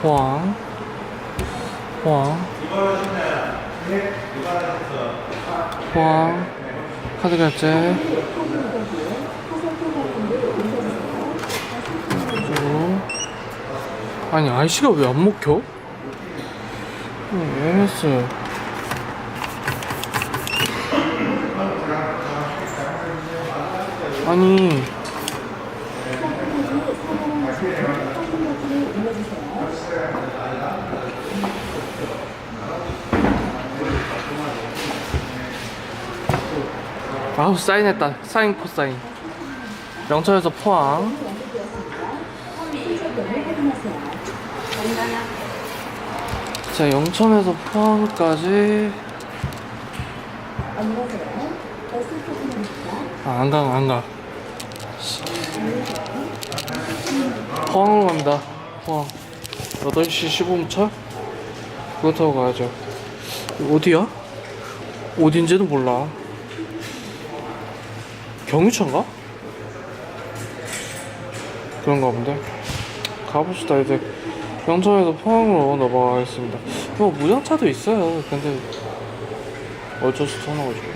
포항 포항 포항 카드 결제. 그리고 아니 아이씨가 왜 안 먹혀? MS 아니 아우 사인했다 사인 코사인 영천에서 포항 자 영천에서 포항까지 아, 안 가, 안 가. 포항으로 갑니다. 포항. 8시 15분 차? 그거 타고 가야죠. 어디야? 어딘지도 몰라. 경유차인가? 그런가 본데. 가봅시다, 이제. 영천에서 포항으로 넘어가겠습니다. 뭐, 무장차도 있어요. 근데, 어쩔 수 없어, 가지고.